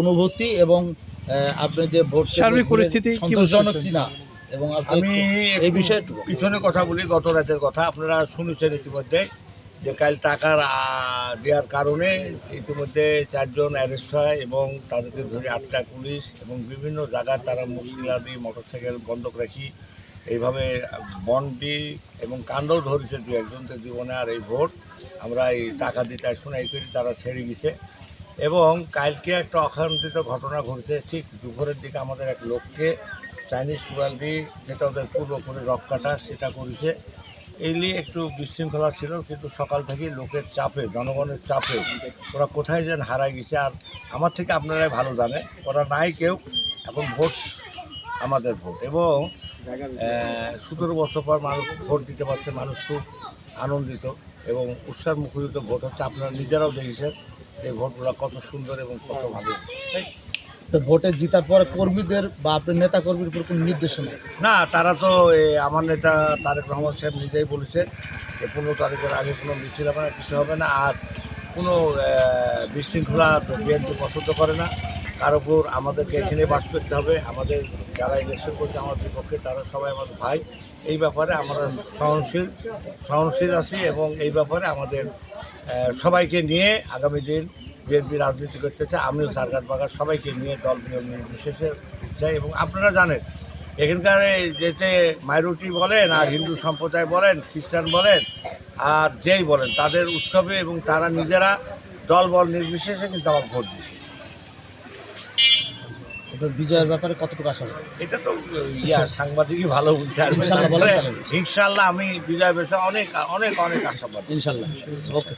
অনুভূতি এবং আপনি যে ভোট সার্বিক পরিস্থিতি সন্তোষজনক কিনা এবং আমি এই বিষয়ে পিছনে কথা বলি গত রাতের কথা। আপনারা শুনেছেন ইতিমধ্যে যে কাল টাকার দেওয়ার কারণে ইতিমধ্যে চারজন অ্যারেস্ট হয় এবং তাদেরকে ধরে আটটা পুলিশ এবং বিভিন্ন জায়গায় তারা মুশকিলাদি মোটরসাইকেল বন্ধক রাখি এইভাবে বন্ডি এবং কাণ্ডও ধরেছে দু একজনদের জীবনে। আর এই ভোট আমরা এই টাকা দিতে আসুন এই করি তারা ছেড়ে গেছে। এবং কালকে একটা অখান্তিত ঘটনা ঘটেছে। ঠিক দুপুরের দিকে আমাদের এক লোককে চাইনিজ কুড়াল দিয়ে যেটা ওদের পূর্ব করে রক কাটা, সেটা করেছে। এই নিয়ে একটু বিশৃঙ্খলা ছিল, কিন্তু সকাল থেকেই লোকের চাপে, জনগণের চাপে ওরা কোথায় যেন হারায় গেছে। আর আমার থেকে আপনারাই ভালো জানে ওরা নাই কেউ এখন ভোট আমাদের ভোট এবং সতেরো বছর পর মানুষ ভোট দিতে পারছে, মানুষ খুব আনন্দিত এবং উৎসাহ মুখরিত ভোট হচ্ছে আপনারা নিজেরাও দেখেছেন যে ভোটগুলো কত সুন্দর এবং কত ভালো। তো ভোটে জিতার পরে কর্মীদের বা আপনার নেতা কর্মীর উপর কোনো নির্দেশনা না তারা তো এ, আমার নেতা তারেক রহমান সাহেব নিজেই বলেছে যে পনেরো তারিখের আগে কোনো মিছিল হবে না কিছু হবে না আর কোনো বিশৃঙ্খলা বিএনপি পছন্দ করে না। তার উপর আমাদেরকে এখানে বাস করতে হবে। আমাদের যারা ইলেকশন করছে আমার বিপক্ষে, তারা সবাই আমাদের ভাই। এই ব্যাপারে আমরা সহনশীল সহনশীল আছি এবং এই ব্যাপারে আমাদের সবাইকে নিয়ে আগামী দিন বিএনপি রাজনীতি করতে চাই আমিও সারকার বাগার সবাইকে নিয়ে দল বিশেষে চাই এবং আপনারা জানেন, এখানকার যেতে মাইনরিটি বলেন আর হিন্দু সম্প্রদায় বলেন, খ্রিস্টান বলেন আর যেই বলেন, তাদের উৎসবে এবং তারা নিজেরা দল বল নির্বিশেষে কিন্তু আমার ভোট দিচ্ছে। বিজয়ের ব্যাপারে কতটুকু আশা এটা তো ইয়া সাংবাদিকই ভালো বলতে পারবে। ইনশাল্লাহ। ইনশাল্লাহ আমি বিজয় বেশে অনেক অনেক অনেক আশাবাদ। ইনশাল্লাহ। ওকে।